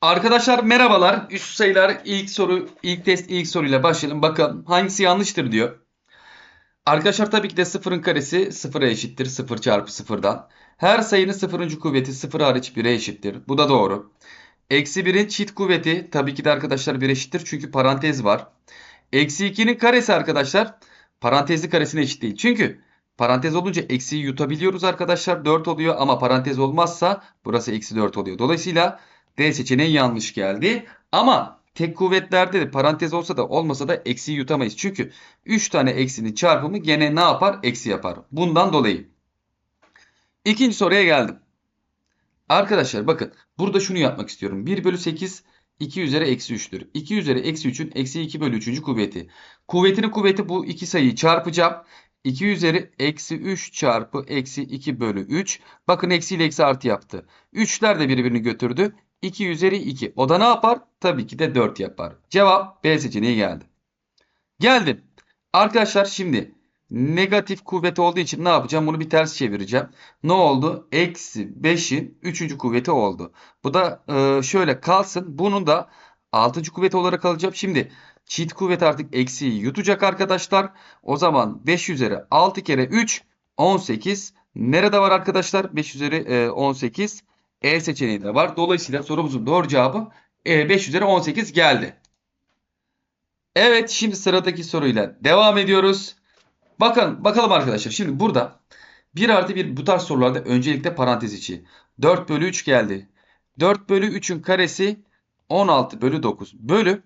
Arkadaşlar merhabalar. Üst sayılar ilk soru, ilk test ilk soruyla başlayalım. Bakalım hangisi yanlıştır diyor. Arkadaşlar tabii ki de sıfırın karesi sıfıra eşittir. Sıfır çarpı sıfırdan. Her sayının sıfırıncı kuvveti sıfır hariç 1'e eşittir. Bu da doğru. Eksi 1'in çift kuvveti tabii ki de arkadaşlar 1 eşittir. Çünkü parantez var. Eksi 2'nin karesi arkadaşlar parantezli karesine eşit değil. Çünkü parantez olunca eksiyi yutabiliyoruz arkadaşlar. 4 oluyor ama parantez olmazsa burası eksi 4 oluyor. Dolayısıyla D seçeneği yanlış geldi. Ama tek kuvvetlerde de parantez olsa da olmasa da eksiyi yutamayız. Çünkü 3 tane eksinin çarpımı gene ne yapar? Eksi yapar. Bundan dolayı. İkinci soruya geldim. Arkadaşlar bakın burada şunu yapmak istiyorum. 1 bölü 8 2 üzeri eksi 3'tür. 2 üzeri eksi 3'ün eksi 2 bölü 3. kuvveti. Kuvvetinin kuvveti bu iki sayıyı çarpacağım. 2 üzeri eksi 3 çarpı eksi 2 bölü 3. Bakın eksi ile eksi artı yaptı. 3'ler de birbirini götürdü. 2 üzeri 2. O da ne yapar? Tabii ki de 4 yapar. Cevap B seçeneği geldi. Geldim. Arkadaşlar şimdi negatif kuvvet olduğu için ne yapacağım? Bunu bir ters çevireceğim. Ne oldu? Eksi 5'in 3. kuvveti oldu. Bu da e, şöyle kalsın. Bunun da 6. kuvveti olarak alacağım. Şimdi çift kuvvet artık eksiği yutacak arkadaşlar. O zaman 5 üzeri 6 kere 3 18. Nerede var arkadaşlar? 5 üzeri e, 18. E seçeneği de var. Dolayısıyla sorumuzun doğru cevabı e, 5 üzeri 18 geldi. Evet şimdi sıradaki soruyla devam ediyoruz. Bakın bakalım arkadaşlar. Şimdi burada 1 artı 1 bu tarz sorularda öncelikle parantez içi. 4 bölü 3 geldi. 4 bölü 3'ün karesi 16 bölü 9 bölü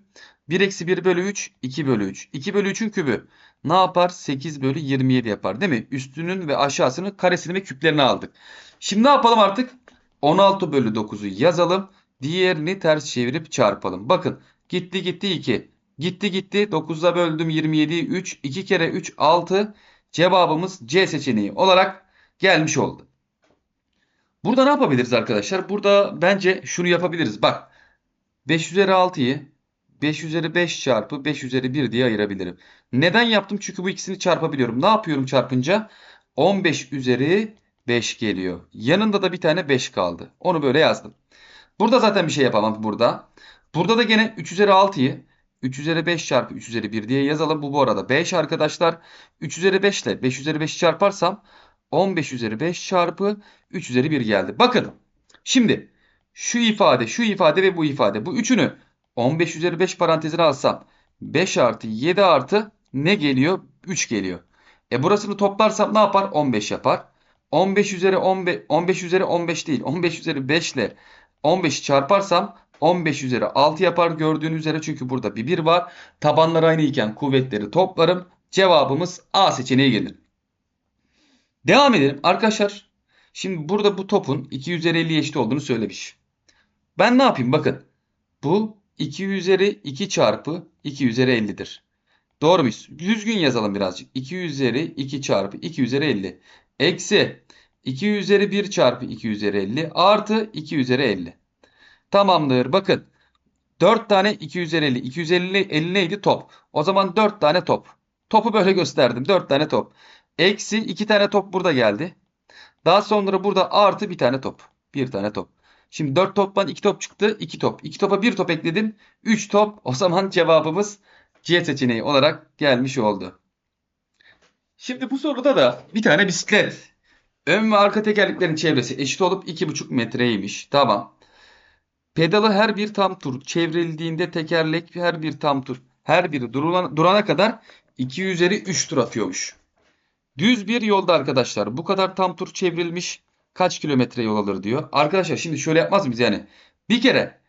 1 eksi 1 bölü 3 2 bölü 3. 2 bölü 3'ün kübü ne yapar? 8 bölü 27 yapar değil mi? Üstünün ve aşağısının karesini ve küplerini aldık. Şimdi ne yapalım artık? 16 bölü 9'u yazalım. Diğerini ters çevirip çarpalım. Bakın gitti gitti 2. Gitti gitti 9'a böldüm 27'yi 3. 2 kere 3 6. Cevabımız C seçeneği olarak gelmiş oldu. Burada ne yapabiliriz arkadaşlar? Burada bence şunu yapabiliriz. Bak 5 üzeri 6'yı 5 üzeri 5 çarpı 5 üzeri 1 diye ayırabilirim. Neden yaptım? Çünkü bu ikisini çarpabiliyorum. Ne yapıyorum çarpınca? 15 üzeri 5 geliyor. Yanında da bir tane 5 kaldı. Onu böyle yazdım. Burada zaten bir şey yapamam burada. Burada da gene 3 üzeri 6'yı 3 üzeri 5 çarpı 3 üzeri 1 diye yazalım. Bu bu arada 5 arkadaşlar. 3 üzeri 5 ile 5 üzeri 5'i çarparsam 15 üzeri 5 çarpı 3 üzeri 1 geldi. Bakın şimdi şu ifade, şu ifade ve bu ifade. Bu üçünü 15 üzeri 5 parantezine alsam 5 artı 7 artı ne geliyor? 3 geliyor. E burasını toplarsam ne yapar? 15 yapar. 15 üzeri 15, 15 üzeri 15 değil. 15 üzeri 5 ile 15'i çarparsam 15 üzeri 6 yapar gördüğünüz üzere çünkü burada bir 1 var. Tabanlar aynı iken kuvvetleri toplarım. Cevabımız A seçeneği gelir. Devam edelim. Arkadaşlar şimdi burada bu topun 2 üzeri 50 eşit olduğunu söylemiş. Ben ne yapayım? Bakın bu 2 üzeri 2 çarpı 2 üzeri 50'dir. Doğru muyuz? Düzgün yazalım birazcık. 2 üzeri 2 çarpı 2 üzeri 50. Eksi 2 üzeri 1 çarpı 2 üzeri 50 artı 2 üzeri 50. Tamamdır. Bakın 4 tane 2 üzeri 50. 2 üzeri 50 neydi? Top. O zaman 4 tane top. Topu böyle gösterdim. 4 tane top. Eksi 2 tane top burada geldi. Daha sonra burada artı bir tane top. Bir tane top. Şimdi 4 toptan 2 top çıktı. 2 top. 2 topa 1 top ekledim. 3 top. O zaman cevabımız C seçeneği olarak gelmiş oldu. Şimdi bu soruda da bir tane bisiklet. Ön ve arka tekerleklerin çevresi eşit olup 2,5 metreymiş. Tamam. Pedalı her bir tam tur çevrildiğinde tekerlek her bir tam tur her biri durana, durana kadar 2 üzeri 3 tur atıyormuş. Düz bir yolda arkadaşlar bu kadar tam tur çevrilmiş kaç kilometre yol alır diyor. Arkadaşlar şimdi şöyle yapmaz mıyız yani? Bir kere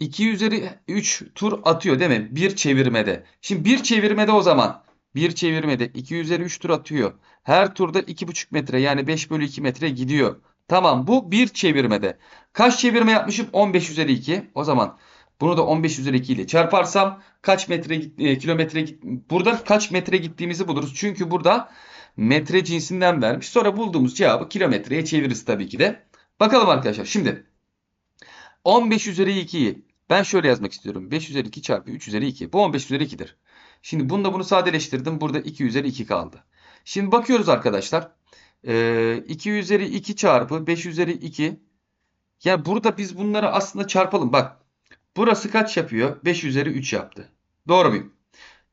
2 üzeri 3 tur atıyor değil mi? Bir çevirmede. Şimdi bir çevirmede o zaman bir çevirmede 2 üzeri 3 tur atıyor. Her turda 2,5 metre yani 5 bölü 2 metre gidiyor. Tamam bu bir çevirmede. Kaç çevirme yapmışım? 15 üzeri 2. O zaman bunu da 15 üzeri 2 ile çarparsam kaç metre e, kilometre burada kaç metre gittiğimizi buluruz. Çünkü burada metre cinsinden vermiş. Sonra bulduğumuz cevabı kilometreye çeviririz tabii ki de. Bakalım arkadaşlar. Şimdi 15 üzeri 2'yi ben şöyle yazmak istiyorum. 5 üzeri 2 çarpı 3 üzeri 2. Bu 15 üzeri 2'dir. Şimdi bunda bunu sadeleştirdim. Burada 2 üzeri 2 kaldı. Şimdi bakıyoruz arkadaşlar. Ee, 2 üzeri 2 çarpı 5 üzeri 2 Ya burada biz bunları aslında çarpalım. Bak burası kaç yapıyor? 5 üzeri 3 yaptı. Doğru muyum?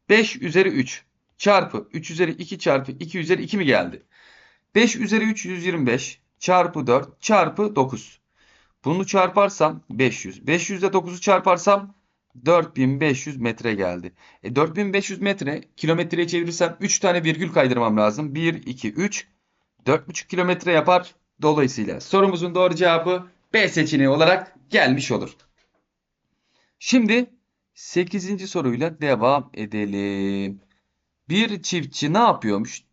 5 üzeri 3 çarpı 3 üzeri 2 çarpı 2 üzeri 2 mi geldi? 5 üzeri 3 125 çarpı 4 çarpı 9. Bunu çarparsam 500. 500 ile 9'u çarparsam 4500 metre geldi. E 4500 metre kilometreye çevirirsem 3 tane virgül kaydırmam lazım. 1, 2, 3. 4,5 kilometre yapar. Dolayısıyla sorumuzun doğru cevabı B seçeneği olarak gelmiş olur. Şimdi 8. soruyla devam edelim. Bir çiftçi ne yapıyormuş?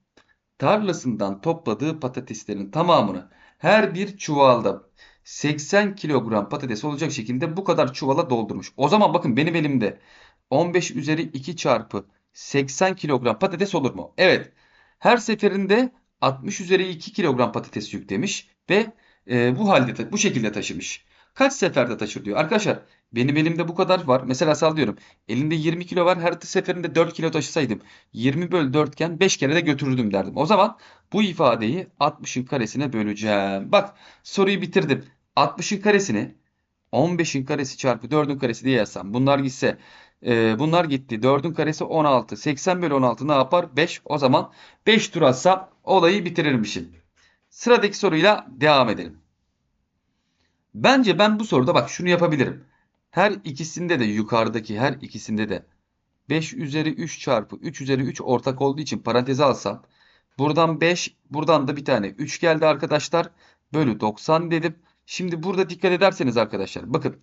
Tarlasından topladığı patateslerin tamamını her bir çuvalda 80 kilogram patates olacak şekilde bu kadar çuvala doldurmuş. O zaman bakın benim elimde 15 üzeri 2 çarpı 80 kilogram patates olur mu? Evet. Her seferinde 60 üzeri 2 kilogram patates yüklemiş ve e, bu halde bu şekilde taşımış. Kaç seferde taşır diyor. Arkadaşlar benim elimde bu kadar var. Mesela sallıyorum. Elimde 20 kilo var. Her seferinde 4 kilo taşısaydım 20 bölü 4 iken 5 kere de götürürdüm derdim. O zaman bu ifadeyi 60'ın karesine böleceğim. Bak soruyu bitirdim. 60'ın karesini 15'in karesi çarpı 4'ün karesi diye yazsam. Bunlar gitse e, bunlar gitti. 4'ün karesi 16. 80 bölü 16 ne yapar? 5. O zaman 5 tur atsam olayı bitirirmişim. Sıradaki soruyla devam edelim. Bence ben bu soruda bak şunu yapabilirim. Her ikisinde de yukarıdaki her ikisinde de 5 üzeri 3 çarpı 3 üzeri 3 ortak olduğu için paranteze alsam. Buradan 5 buradan da bir tane 3 geldi arkadaşlar. Bölü 90 dedim. Şimdi burada dikkat ederseniz arkadaşlar bakın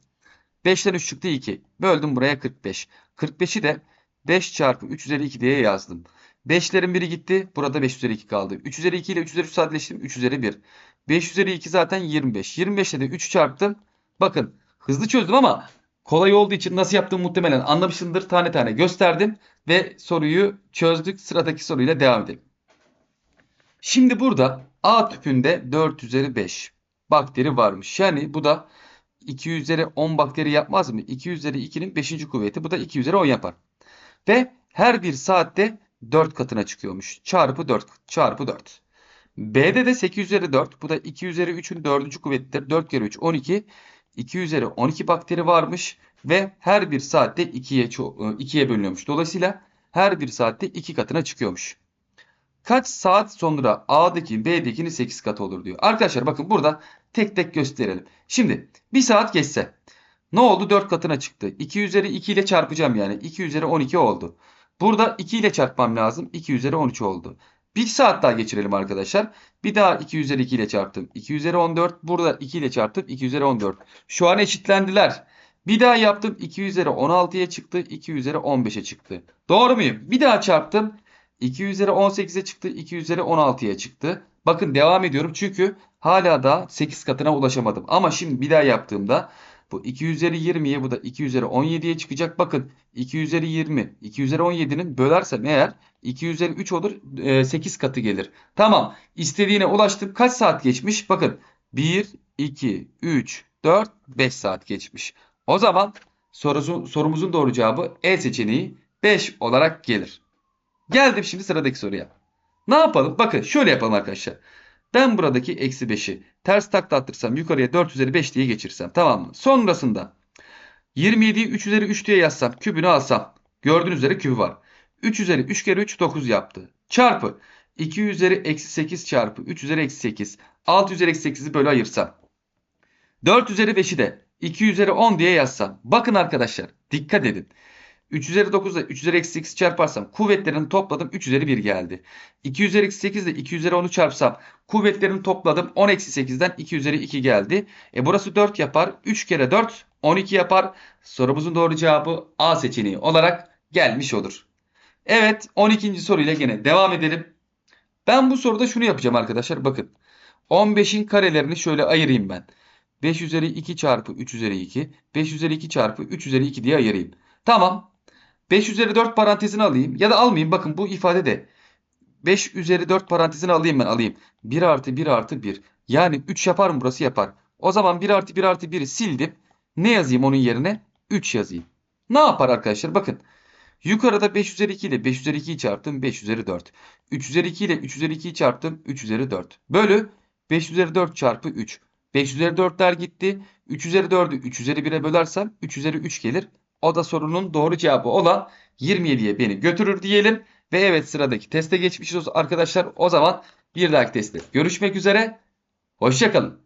5'ten 3 çıktı 2. Böldüm buraya 45. 45'i de 5 çarpı 3 üzeri 2 diye yazdım. 5'lerin biri gitti. Burada 5 üzeri 2 kaldı. 3 üzeri 2 ile 3 üzeri 3 sadeleştirdim. 3 üzeri 1. 5 üzeri 2 zaten 25. 25 ile de 3 çarptım. Bakın hızlı çözdüm ama kolay olduğu için nasıl yaptığımı muhtemelen anlamışsındır. Tane tane gösterdim ve soruyu çözdük. Sıradaki soruyla devam edelim. Şimdi burada A tüpünde 4 üzeri 5 bakteri varmış. Yani bu da 2 üzeri 10 bakteri yapmaz mı? 2 üzeri 2'nin 5. kuvveti. Bu da 2 üzeri 10 yapar. Ve her bir saatte 4 katına çıkıyormuş. Çarpı 4 çarpı 4. B'de de 8 üzeri 4. Bu da 2 üzeri 3'ün 4. kuvvetidir. 4 kere 3 12. 2 üzeri 12 bakteri varmış. Ve her bir saatte 2'ye 2'ye bölünüyormuş. Dolayısıyla her bir saatte 2 katına çıkıyormuş. Kaç saat sonra A'daki B'dekinin 8 katı olur diyor. Arkadaşlar bakın burada tek tek gösterelim. Şimdi bir saat geçse ne oldu? 4 katına çıktı. 2 üzeri 2 ile çarpacağım yani. 2 üzeri 12 oldu. Burada 2 ile çarpmam lazım. 2 üzeri 13 oldu. Bir saat daha geçirelim arkadaşlar. Bir daha 2 üzeri 2 ile çarptım. 2 üzeri 14. Burada 2 ile çarptım. 2 üzeri 14. Şu an eşitlendiler. Bir daha yaptım. 2 üzeri 16'ya çıktı. 2 üzeri 15'e çıktı. Doğru muyum? Bir daha çarptım. 2 üzeri 18'e çıktı. 2 üzeri 16'ya çıktı. Bakın devam ediyorum. Çünkü hala da 8 katına ulaşamadım. Ama şimdi bir daha yaptığımda bu 2 üzeri 20'ye bu da 2 üzeri 17'ye çıkacak. Bakın 2 üzeri 20, 2 üzeri 17'nin bölersem eğer 2 üzeri 3 olur 8 katı gelir. Tamam istediğine ulaştım. Kaç saat geçmiş? Bakın 1, 2, 3, 4, 5 saat geçmiş. O zaman sorusu, sorumuzun doğru cevabı E seçeneği 5 olarak gelir. Geldim şimdi sıradaki soruya. Ne yapalım? Bakın şöyle yapalım arkadaşlar. Ben buradaki eksi 5'i ters takla attırsam yukarıya 4 üzeri 5 diye geçirsem tamam mı? Sonrasında 27'yi 3 üzeri 3 diye yazsam kübünü alsam gördüğünüz üzere kübü var. 3 üzeri 3 kere 3 9 yaptı. Çarpı 2 üzeri eksi 8 çarpı 3 üzeri eksi 8 6 üzeri eksi 8'i böyle ayırsam 4 üzeri 5'i de 2 üzeri 10 diye yazsam. Bakın arkadaşlar dikkat edin. 3 üzeri 9 ile 3 üzeri eksi 8 çarparsam kuvvetlerini topladım 3 üzeri 1 geldi. 2 üzeri eksi 8 ile 2 üzeri 10'u çarpsam kuvvetlerini topladım 10 eksi 8'den 2 üzeri 2 geldi. E burası 4 yapar. 3 kere 4 12 yapar. Sorumuzun doğru cevabı A seçeneği olarak gelmiş olur. Evet 12. soruyla gene devam edelim. Ben bu soruda şunu yapacağım arkadaşlar bakın. 15'in karelerini şöyle ayırayım ben. 5 üzeri 2 çarpı 3 üzeri 2. 5 üzeri 2 çarpı 3 üzeri 2 diye ayırayım. Tamam. 5 üzeri 4 parantezini alayım. Ya da almayayım. Bakın bu ifade de 5 üzeri 4 parantezini alayım ben alayım. 1 artı 1 artı 1. Yani 3 yapar mı burası yapar. O zaman 1 artı 1 artı 1'i sildim. Ne yazayım onun yerine? 3 yazayım. Ne yapar arkadaşlar? Bakın. Yukarıda 5 üzeri 2 ile 5 üzeri 2'yi çarptım. 5 üzeri 4. 3 üzeri 2 ile 3 üzeri 2'yi çarptım. 3 üzeri 4. Bölü 5 üzeri 4 çarpı 3. 5 üzeri 4'ler gitti. 3 üzeri 4'ü 3 üzeri 1'e bölersem 3 üzeri 3 gelir. O da sorunun doğru cevabı olan 27'ye beni götürür diyelim. Ve evet sıradaki teste geçmişiz arkadaşlar. O zaman bir dahaki testte görüşmek üzere. Hoşçakalın.